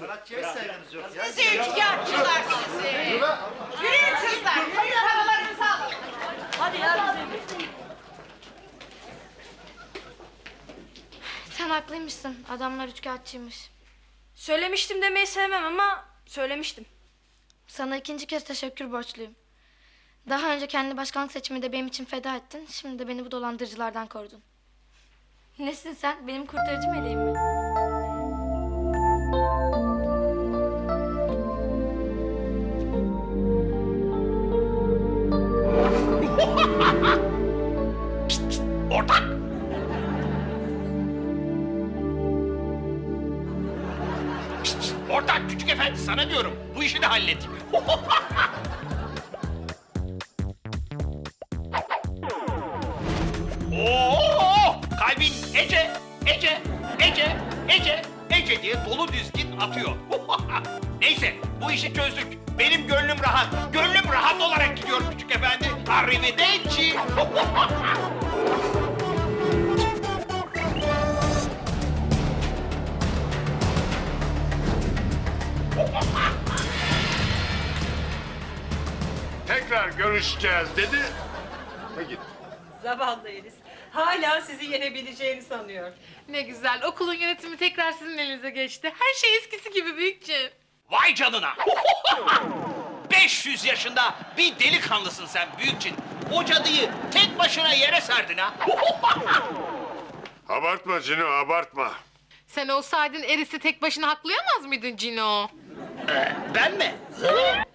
Sanatçıya hiç saygınız yok ya. Sizi üçkağıtçılar sizi. Yürüyün kızlar. Yürüyün paralarınızı alın. Hadi ya Sen haklıymışsın. Adamlar üçkağıtçıymış. Söylemiştim demeyi sevmem ama söylemiştim. Sana ikinci kez teşekkür borçluyum. Daha önce kendi başkanlık seçiminde benim için feda ettin. Şimdi de beni bu dolandırıcılardan korudun. Nesin sen? Benim kurtarıcı meleğim mi? Pişt, Ortak küçük efendi sana diyorum. Bu işi de hallet. Oo! Kalbin Ece, Ece, Ece, Ece, Ece diye dolu dizgin atıyor. Neyse bu işi çözdük. Benim gönlüm rahat. Gönlüm rahat olarak gidiyorum küçük efendi. Arrivederci. görüşeceğiz dedi. Ve gitti. Zavallı Elis. Hala sizi yenebileceğini sanıyor. Ne güzel. Okulun yönetimi tekrar sizin elinize geçti. Her şey eskisi gibi büyükçe. Vay canına! 500 yaşında bir delikanlısın sen büyükçin. O cadıyı tek başına yere serdin ha. Abartma Cino abartma. Sen olsaydın Eris'i tek başına haklayamaz mıydın Cino? ben mi?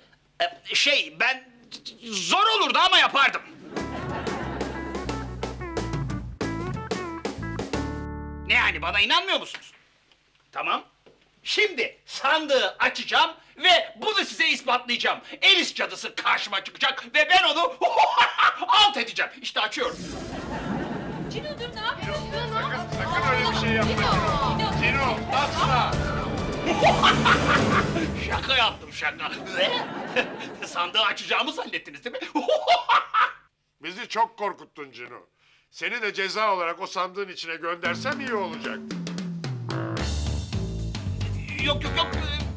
Ee, Şey ben zor olurdu ama yapardım. Ne yani bana inanmıyor musunuz? Tamam. Şimdi sandığı açacağım ve bunu size ispatlayacağım. Elis cadısı karşıma çıkacak ve ben onu alt edeceğim. İşte açıyorum. Cino dur ne yapıyorsun? Sakın, sakın öyle bir şey yapma Cino. Cino asla. Yaptım şaka. Sandığı açacağımı zannettiniz değil mi? Bizi çok korkuttun Cino. Seni de ceza olarak o sandığın içine göndersem iyi olacak. yok yok yok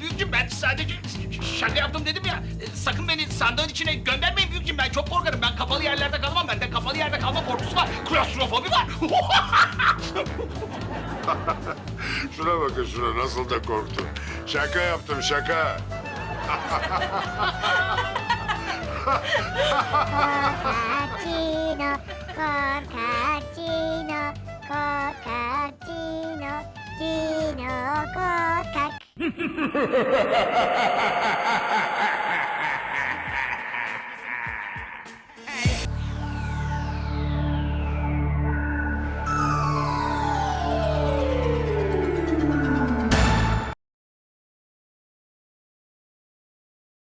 büyükcüm ben sadece şaka yaptım dedim ya. Sakın beni sandığın içine göndermeyin büyükcüm ben çok korkarım. Ben kapalı yerlerde kalamam. Bende kapalı yerde kalma korkusu var. Klostrofobi var. Şuna bakın şuna nasıl da korktu. Şaka yaptım şaka. Cino, korkak Cino, korkak Cino, Cino korkak.